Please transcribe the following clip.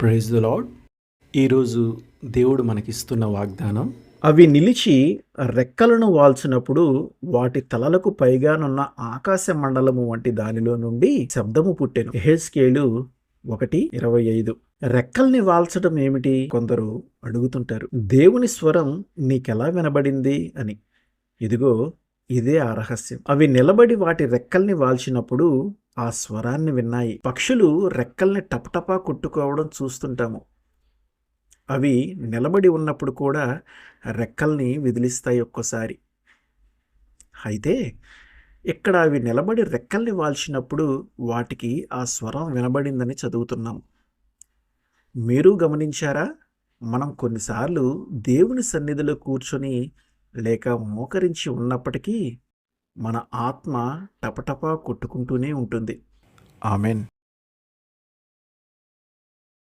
Praise the lord ఈరోజు దేవుడు మనకిస్తున్న వాగ్దానం అవి నిలిచి రెక్కలను వాల్చినప్పుడు వాటి తలలకు పైగానున్న ఆకాశ మండలము వంటి దానిలో నుండి శబ్దము పుట్టెను. ఎహెస్కేలు ఒకటి ఇరవై ఐదు. రెక్కల్ని వాల్చడం ఏమిటి? కొందరు అడుగుతుంటారు. దేవుని స్వరం నీకెలా వినబడింది అని. ఇదిగో ఇదే ఆ రహస్యం. అవి నిలబడి వాటి రెక్కల్ని వాల్చినప్పుడు ఆ స్వరాన్ని విన్నాయి. పక్షులు రెక్కల్ని టపటపా కొట్టుకోవడం చూస్తుంటాము. అవి నిలబడి ఉన్నప్పుడు కూడా రెక్కల్ని విదిలిస్తాయి ఒక్కోసారి. అయితే ఇక్కడ అవి నిలబడి రెక్కల్ని వాల్చినప్పుడు వాటికి ఆ స్వరం వినబడిందని చదువుతున్నాం. మీరు గమనించారా? మనం కొన్నిసార్లు దేవుని సన్నిధిలో కూర్చొని లేక మోకరించి ఉన్నప్పటికీ మన ఆత్మ టపటపా కొట్టుకుంటూనే ఉంటుంది. ఆమెన్.